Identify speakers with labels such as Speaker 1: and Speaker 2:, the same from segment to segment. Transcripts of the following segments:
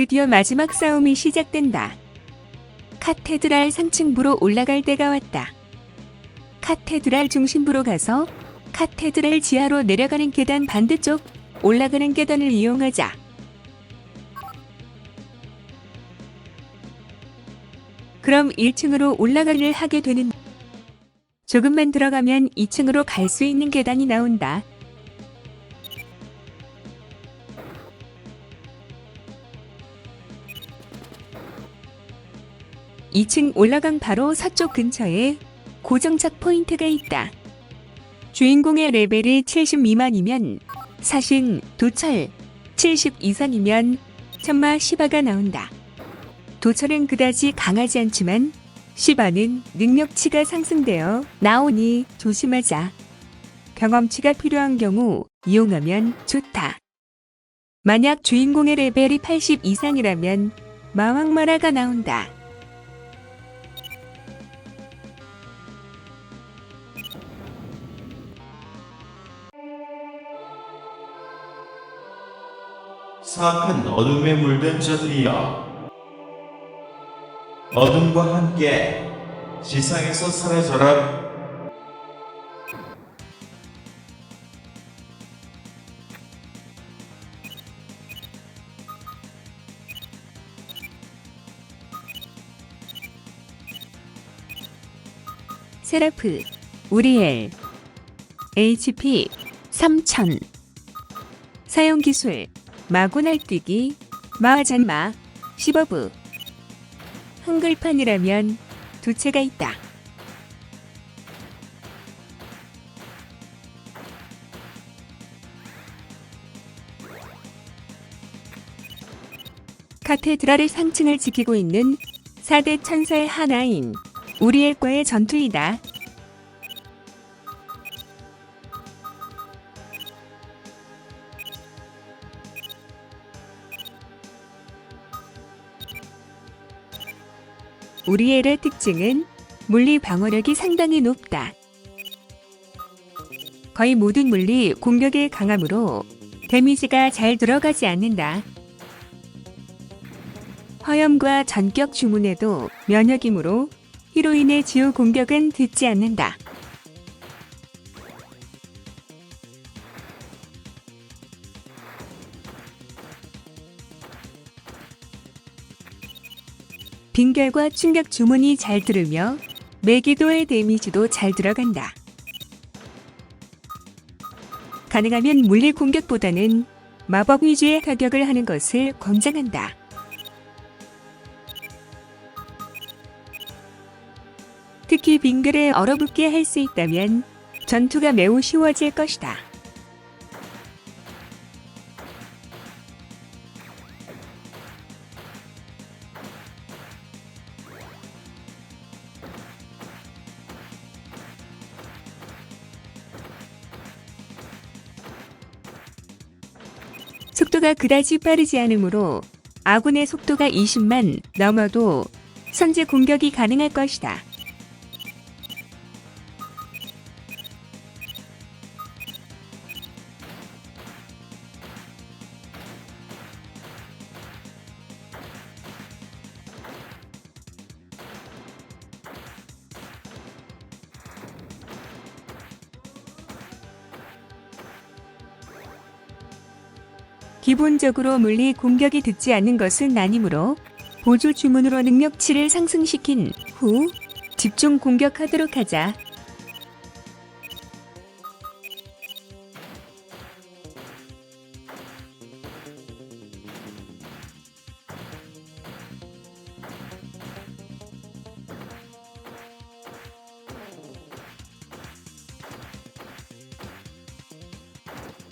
Speaker 1: 드디어 마지막 싸움이 시작된다. 카테드랄 상층부로 올라갈 때가 왔다. 카테드랄 중심부로 가서 카테드랄 지하로 내려가는 계단 반대쪽 올라가는 계단을 이용하자. 그럼 1층으로 올라가기를 하게 되는 조금만 들어가면 2층으로 갈 수 있는 계단이 나온다. 이층 올라간 바로 서쪽 근처에 고정착 포인트가 있다. 주인공의 레벨이 70 미만이면 사신, 도철, 70 이상이면 천마 시바가 나온다. 도철은 그다지 강하지 않지만 시바는 능력치가 상승되어 나오니 조심하자. 경험치가 필요한 경우 이용하면 좋다. 만약 주인공의 레벨이 80 이상이라면 마왕마라가 나온다.
Speaker 2: 사악한 어둠에 물든 자들이여 어둠과 함께 지상에서 사라져라.
Speaker 1: 세라프, 우리엘, HP 3000 사용 기술 마구 날뛰기 마하잔마 시버브 한글판이라면 두 채가 있다. 카테드랄의 상층을 지키고 있는 4대 천사의 하나인 우리엘과의 전투이다. 우리엘의 특징은 물리 방어력이 상당히 높다. 거의 모든 물리 공격에 강하므로 데미지가 잘 들어가지 않는다. 화염과 전격 주문에도 면역이므로 히로인의 지우 공격은 듣지 않는다. 빙결과 충격 주문이 잘 들으며 매기도의 데미지도 잘 들어간다. 가능하면 물리 공격보다는 마법 위주의 타격을 하는 것을 권장한다. 특히 빙글을 얼어붙게 할 수 있다면 전투가 매우 쉬워질 것이다. 그다지 빠르지 않으므로 아군의 속도가 20만 넘어도 선제 공격이 가능할 것이다. 기본적으로 물리 공격이 듣지 않는 것은 아니므로 보조 주문으로 능력치를 상승시킨 후 집중 공격하도록 하자.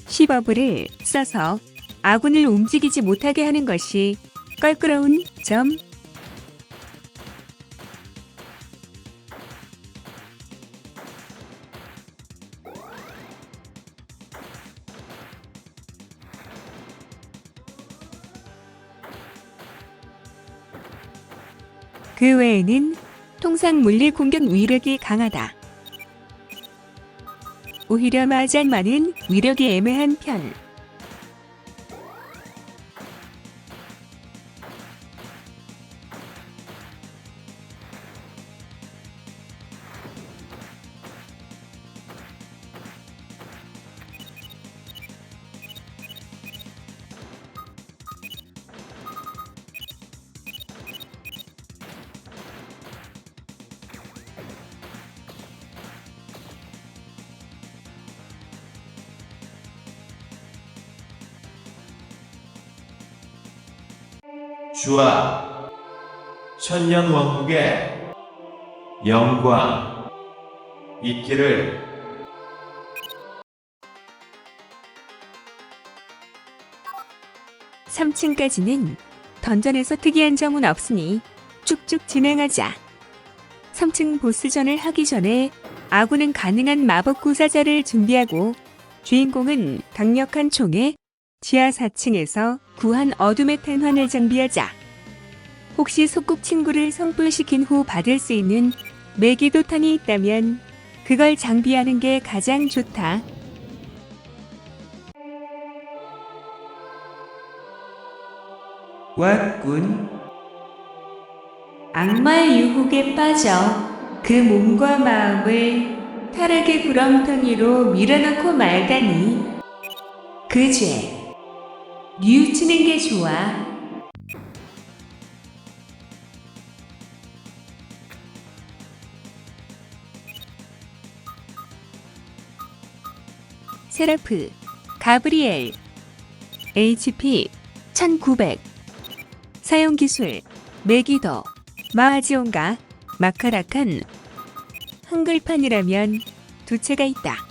Speaker 1: 시버브를 써서 아군을 움직이지 못하게 하는 것이 껄끄러운 점. 그 외에는 통상 물리 공격 위력이 강하다. 오히려 마잔마는 위력이 애매한 편.
Speaker 2: 주와 천년 왕국의 영광 있기를
Speaker 1: 3층까지는 던전에서 특이한 점은 없으니 쭉쭉 진행하자. 3층 보스전을 하기 전에 아군은 가능한 마법 구사자를 준비하고 주인공은 강력한 총에 지하 4층에서 구한 어둠의 텐환을 장비하자. 혹시 속국 친구를 성불시킨 후 받을 수 있는 매기도탄이 있다면 그걸 장비하는 게 가장 좋다. 왔군. 악마의 유혹에 빠져 그 몸과 마음을 타락의 구렁텅이로 밀어넣고 말다니. 그 죄. 뉘우치는 게 좋아. 세라프, 가브리엘, HP 1900 사용 기술 메기더 마하지온가 마카라칸 한글판이라면 두 채가 있다.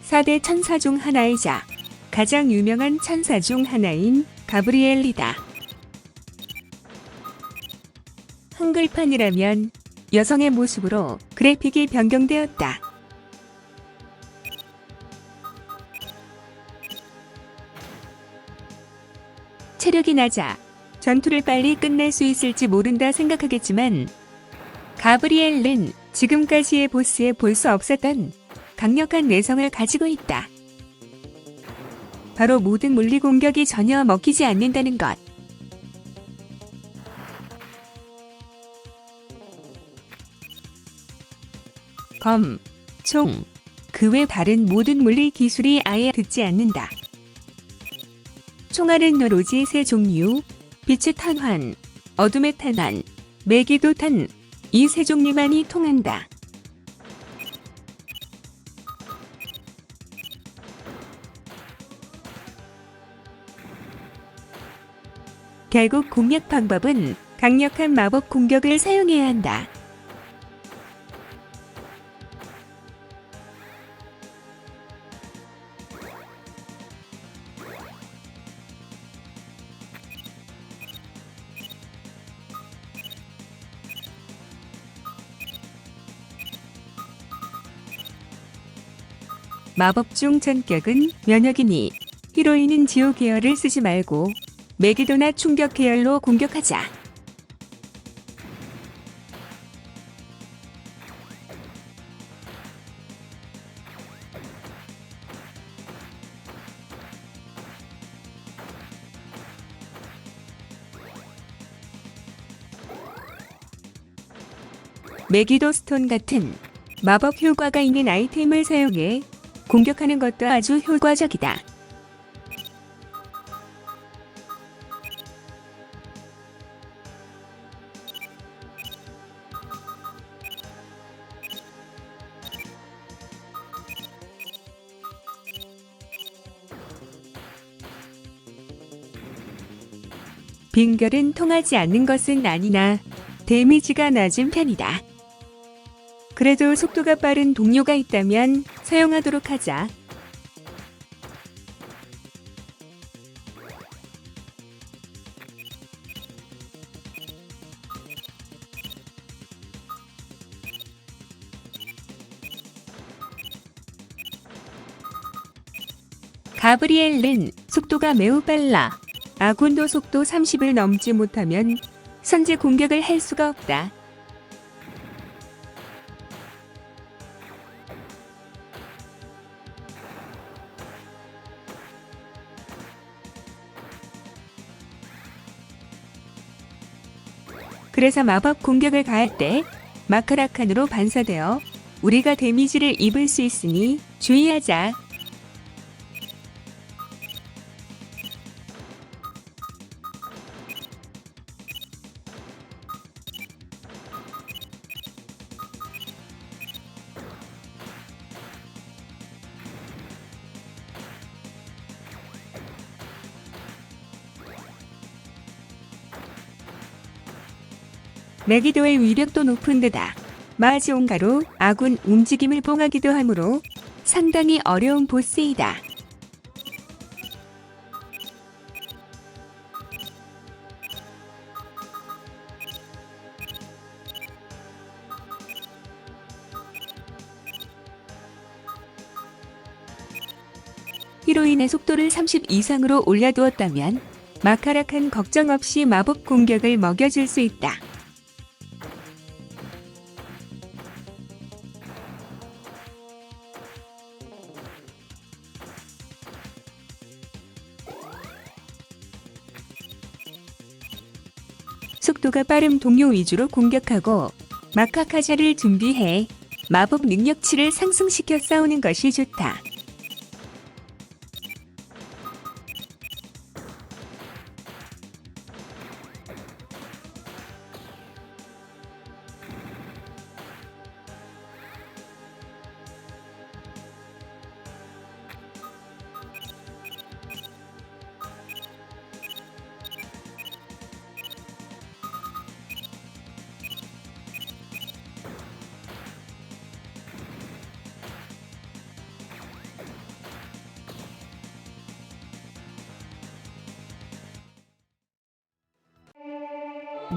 Speaker 1: 사대 천사 중 하나이자 가장 유명한 천사 중 하나인 가브리엘이다. 한글판이라면 여성의 모습으로 그래픽이 변경되었다. 체력이 낮아 전투를 빨리 끝낼 수 있을지 모른다 생각하겠지만 가브리엘은 지금까지의 보스에 볼 수 없었던 강력한 내성을 가지고 있다. 바로 모든 물리 공격이 전혀 먹히지 않는다는 것. 검, 총, 그 외 다른 모든 물리 기술이 아예 듣지 않는다. 총알은 오로지 세 종류, 빛의 탄환, 어둠의 탄환, 매기도 탄, 이 세 종류만이 통한다. 결국 공략 방법은 강력한 마법 공격을 사용해야 한다. 마법 중 전격은 면역이니 히로인은 지오 계열을 쓰지 말고 메기도나 충격 계열로 공격하자. 메기도 스톤 같은 마법 효과가 있는 아이템을 사용해 공격하는 것도 아주 효과적이다. 빙결은 통하지 않는 것은 아니나 데미지가 낮은 편이다. 그래도 속도가 빠른 동료가 있다면 사용하도록 하자. 가브리엘은 속도가 매우 빨라. 아군도 속도 30을 넘지 못하면 선제 공격을 할 수가 없다. 그래서 마법 공격을 가할 때 마크라칸으로 반사되어 우리가 데미지를 입을 수 있으니 주의하자. 매기도의 위력도 높은 데다 마지온가로 아군 움직임을 봉하기도 하므로 상당히 어려운 보스이다. 히로인의 속도를 30 이상으로 올려두었다면 마카라칸 걱정 없이 마법 공격을 먹여줄 수 있다. 속도가 빠른 동료 위주로 공격하고 마카카샤를 준비해 마법 능력치를 상승시켜 싸우는 것이 좋다.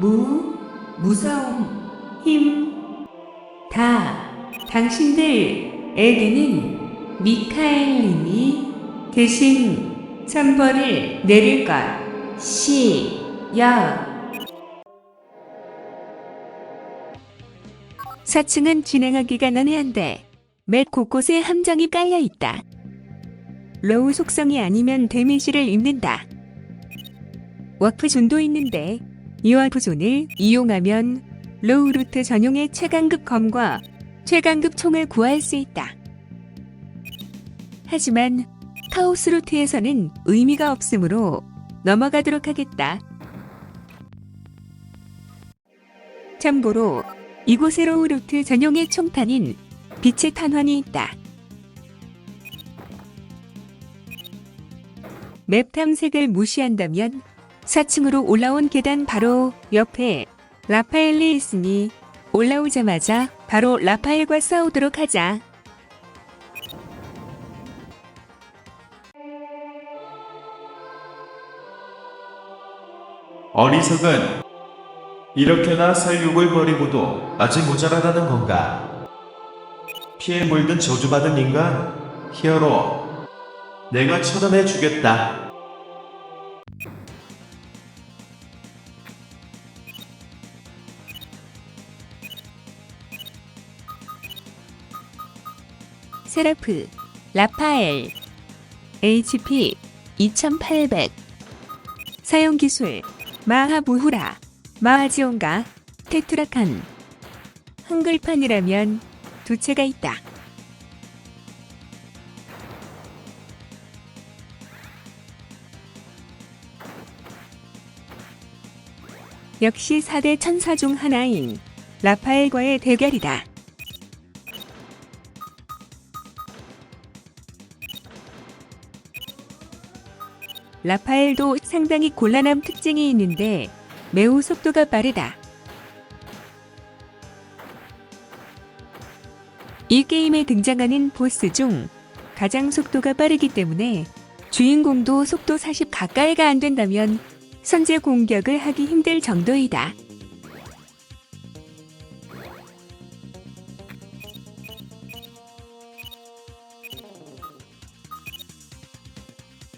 Speaker 1: 무, 무서움, 힘, 다 당신들에게는 미카엘님이 대신 천벌을 내릴 것, 시, 여. 4층은 진행하기가 난해한데 맷 곳곳에 함정이 깔려 있다. 로우 속성이 아니면 데미지를 입는다. 워프 존도 있는데 이 와프존을 이용하면 로우 루트 전용의 최강급 검과 최강급 총을 구할 수 있다. 하지만 카오스 루트에서는 의미가 없으므로 넘어가도록 하겠다. 참고로 이곳에 로우 루트 전용의 총탄인 빛의 탄환이 있다. 맵 탐색을 무시한다면 4층으로 올라온 계단 바로 옆에 라파엘이 있으니 올라오자마자 바로 라파엘과 싸우도록 하자.
Speaker 2: 어리석은 이렇게나 살육을 버리고도 아직 모자라다는 건가? 피에 물든 저주받은 인간, 히어로. 내가 처단해 주겠다.
Speaker 1: 세라프, 라파엘, HP 2800 사용 기술 마하무후라, 마하지온가, 테트라칸 한글판이라면 두 채가 있다. 역시 4대 천사 중 하나인 라파엘과의 대결이다. 라파엘도 상당히 곤란한 특징이 있는데 매우 속도가 빠르다. 이 게임에 등장하는 보스 중 가장 속도가 빠르기 때문에 주인공도 속도 40 가까이가 안 된다면 선제 공격을 하기 힘들 정도이다.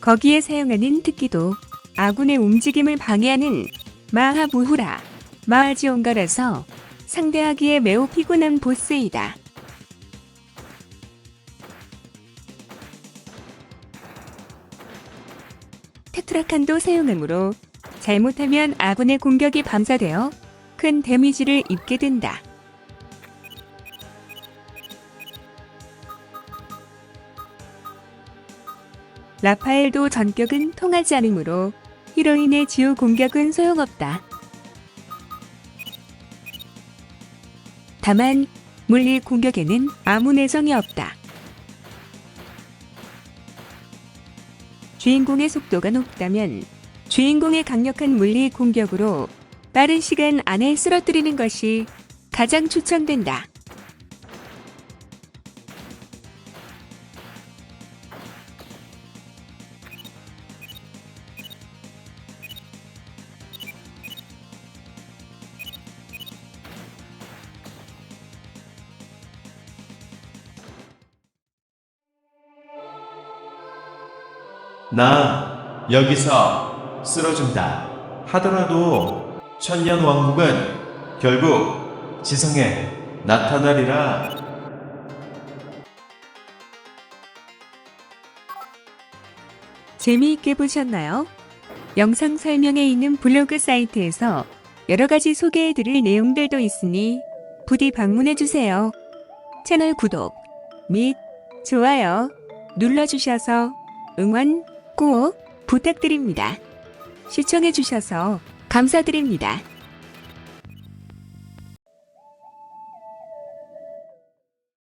Speaker 1: 거기에 사용하는 특기도 아군의 움직임을 방해하는 마하무후라, 마하지온가라서 상대하기에 매우 피곤한 보스이다. 테트라칸도 사용하므로 잘못하면 아군의 공격이 방사되어 큰 데미지를 입게 된다. 라파엘도 전격은 통하지 않으므로 히로인의 지우 공격은 소용없다. 다만 물리 공격에는 아무 내성이 없다. 주인공의 속도가 높다면 주인공의 강력한 물리 공격으로 빠른 시간 안에 쓰러뜨리는 것이 가장 추천된다.
Speaker 2: 나 여기서 쓰러진다 하더라도 천년 왕국은 결국 지성에 나타나리라.
Speaker 1: 재미있게 보셨나요? 영상 설명에 있는 블로그 사이트에서 여러 가지 소개해드릴 내용들도 있으니 부디 방문해주세요. 채널 구독 및 좋아요 눌러주셔서 응원 꼭 부탁드립니다. 시청해주셔서 감사드립니다.